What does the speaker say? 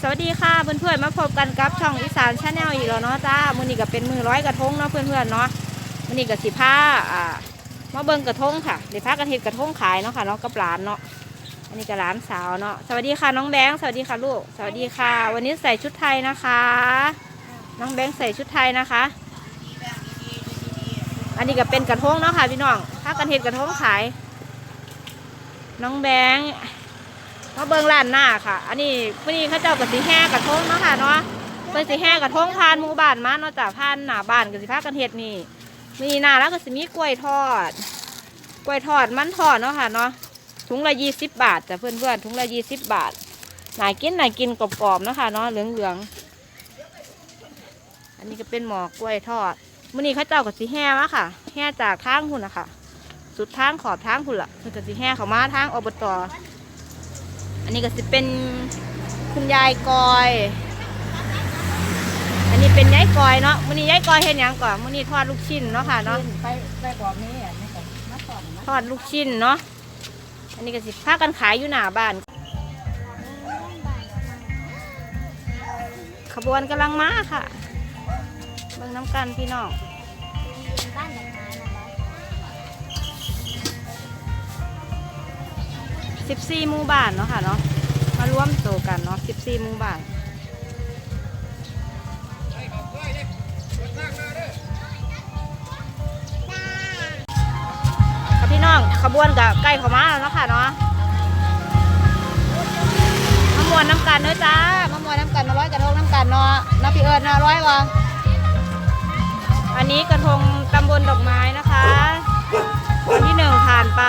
สวัสดีค่ะเพื่อนๆมาพบกันกับช่องอีสานชาแนลอีกแล้วเนาะจ้ามื้อนี้ก็เป็นมือร้อยกระทงเนาะเพื่อนๆเนาะมื้อนี้ก็สิพาอ่ามาเบิ่งกระทงค่ะเดี๋ยวพากันเฮ็ดกระทงขายเนาะค่ะเนาะกับหลานเนาะอันนี้ก็หลานสาวเนาะสวัสดีค่ะน้องแบงค์สวัสดีค่ะลูกสวัสดีค่ะ วันนี้ใส่ชุดไทยนะคะ น้องแบงค์ใส่ชุดไทยนะคะ อันนี้ก็เป็นกระทงเนาะค่ะพี่น้องพากันเฮ็ดกระทงขาย น้องแบงค์ มาเบิงร้านหน้าค่ะ อันนี้วันนี้เขาเจ้ากับสีแห่กระทงเนาะค่ะเนาะเป็นสีแห่กระทงผ่านหมู่บ้านมาเนาะจากผ่านหน้าบ้านกับสิพากันเฮ็ดนี่มีหน้าแล้วก็สิมีกล้วยทอด กล้วยทอดมันทอดเนาะค่ะเนาะถุงละยี่สิบบาทจ้ะเพื่อนเพื่อนถุงละยี่สิบบาทหน่ายกินหน่ายกินกรอบๆเนาะค่ะเนาะเหลืองๆอันนี้ก็เป็นหมอกล้วยทอดมื่อนี้เขาเจ้ากับสีแห่มาค่ะแห่จากทางหุ่นนะคะสุดทางขอบทางหุ่นละคือกับสีแห่เขามาทางอบต อันนี้ก็จะเป็นคุณยายกอย อันนี้เป็นยายกอยเนาะมื้อนี้ยายกอยเห็นยังก่อนมื้อนี้ทอดลูกชิ้นเนาะค่ะเนาะ ไปไปบอกนี้อะนี่ก็มาสอนนะทอดลูกชิ้นเนาะ อันนี้ก็สิพากันขายอยู่หน้าบ้าน ขบวนกำลังมาค่ะ เบิ่งน้ำกันพี่น้อง 14หมู่บ้านเนาะค่ะเนาะมาร่วมโตกันเนาะ14หมู่บ้านพี่น้องขบวนกับใกล้ข้ามาแล้วเนาะค่ะเนาะมามวนน้ำกันเด้อจ้ามามวนน้ำกันมาร้อยกระทงน้ำกันเนาะน้าพี่เอิญนะร้อยวะอันนี้กระทงตำบลดอกไม้นะคะวันที่หนึ่งผ่านไป